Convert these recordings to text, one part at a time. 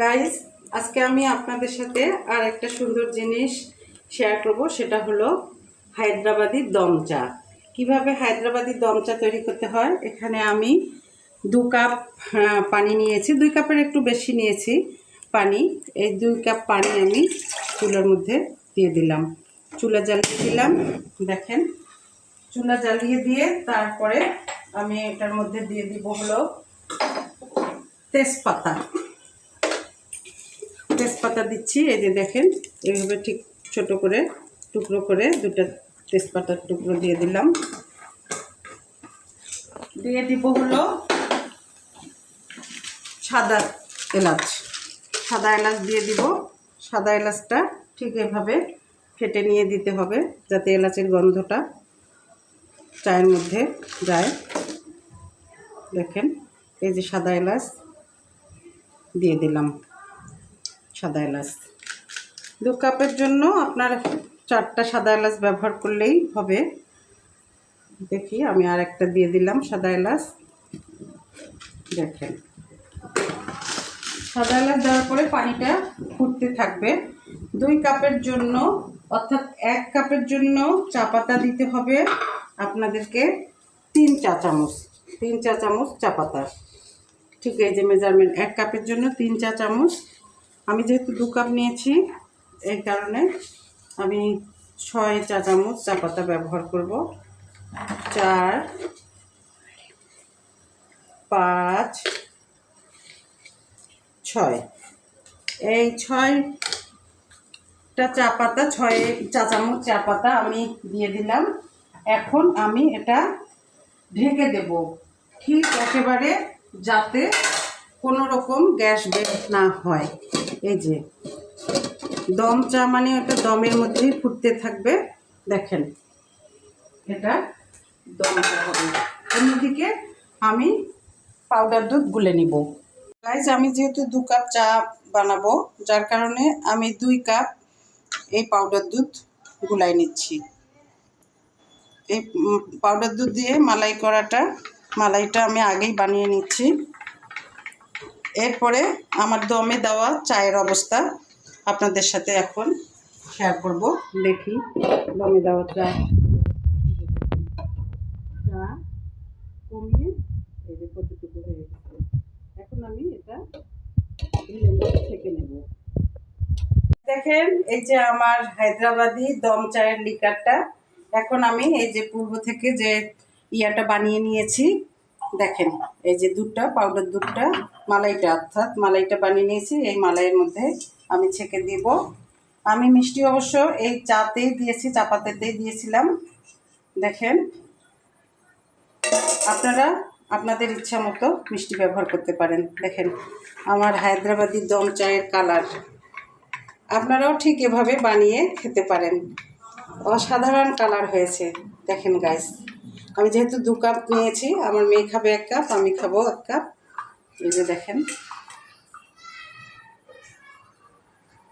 Guys আজকে আমি আপনাদের সাথে আর একটা সুন্দর জিনিস শেয়ার করব, সেটা হলো হায়দ্রাবাদি দম চা কীভাবে হায়দ্রাবাদি দম চা তৈরি করতে হয়? এখানে আমি দু কাপ পানি নিয়েছি। দুই কাপের একটু বেশি নিয়েছি পানি। এই দুই কাপ পানি আমি চুলার মধ্যে দিয়ে দিলাম। চুলা জ্বালিয়ে দিলাম। দেখেন, চুলা জ্বালিয়ে দিয়ে তারপরে আমি এটার মধ্যে দিয়ে দিব হলো তেজপাতা। তেজপাতা দিচ্ছি, এই যে দেখেন, এইভাবে ঠিক ছোট করে, টুকরো করে দুটো তেজপাতার টুকরো দিয়ে দিলাম। দিয়ে দিব হলো সাদা এলাচ। সাদা এলাচ দিয়ে দিব। সাদা এলাচটা ঠিক এভাবে ফেটে নিয়ে দিতে হবে, যাতে এলাচের গন্ধটা চায়ের মধ্যে যায়। দেখেন, এই যে সাদা এলাচ দিয়ে দিলাম। সাদা এলাচ। দু কাপের জন্য আপনার চারটা সাদা এলাচ ব্যবহার করলেই হবে। দেখি, আমি আর একটা দিয়ে দিলাম সাদা এলাচ। দেখেন। সাদা এলাচ দেওয়ার পরে পানিটা ফুটতে থাকবে। দুই কাপের জন্য, অর্থাৎ এক কাপের জন্য চা পাতা দিতে হবে আপনাদেরকে তিন চা চামচ, তিন চা চামচ চা পাতা। ঠিক এই যে মেজারমেন্ট এক কাপের জন্য তিন চা চামচ আমি যেহেতু দু কাপ নিয়েছি, এই কারণে আমি ছয় চা চামচ চা পাতা ব্যবহার করব। চার, পাঁচ, ছয়। এই ছয়টা চা পাতা, ছয় চা চামচ চা পাতা আমি দিয়ে দিলাম। এখন আমি এটা ঢেকে দেব। ঠিক একেবারে যাতে কোনো রকম গ্যাস বের না হয়। এই যে, দম চা মানে ওটা দমের মধ্যেই ফুটতে থাকবে, দেখেন। এটা দম চা হবে। অন্যদিকে আমি পাউডার দুধ গুলে নিব। গাইজ আমি যেহেতু দু কাপ চা বানাবো, যার কারণে আমি দুই কাপ এই পাউডার দুধ গুলাই নিচ্ছি। এই পাউডার দুধ দিয়ে মালাই করাটা, মালাইটা আমি আগেই বানিয়ে নিচ্ছি। এরপরে আমার দমে দেওয়া চায়ের অবস্থা আপনাদের সাথে এখন শেয়ার করব। দেখি, দমে দেওয়া চা। কমিয়ে এই এখন আমি এটা নেব। দেখেন, এই যে আমার হায়দ্রাবাদি দম চায়ের লিকারটা এখন আমি এই যে পূর্ব থেকে যে ইয়াটা বানিয়ে নিয়েছি দেখেন, এই যে দুধটা পাউডার দুধটা, মালাইটা, অর্থাৎ মালাইটা বানিয়ে নিয়েছি, এই মালাইয়ের মধ্যে আমি ছেঁকে দিব। আমি মিষ্টি অবশ্য এই চাতেই দিয়েছি চা পাতাতেই দিয়েছিলাম। দেখেন, আপনারা আপনাদের ইচ্ছা মতো মিষ্টি ব্যবহার করতে পারেন। দেখেন, আমার হায়দ্রাবাদি দম চায়ের কালার। আপনারাও ঠিক এভাবে বানিয়ে খেতে পারেন। অসাধারণ কালার হয়েছে। দেখেন গাইস আমি যেহেতু দু কাপ নিয়েছি, আমার মেয়ে খাবে এক কাপ, আমি খাব এক কাপ। এই যে দেখেন।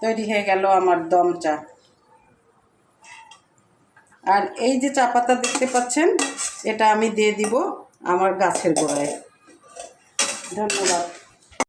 তৈরি হয়ে গেল আমার দম চা। আর এই যে চা পাতা দেখতে পাচ্ছেন, এটা আমি দিয়ে দিব আমার গাছের গোড়ায়। ধন্যবাদ।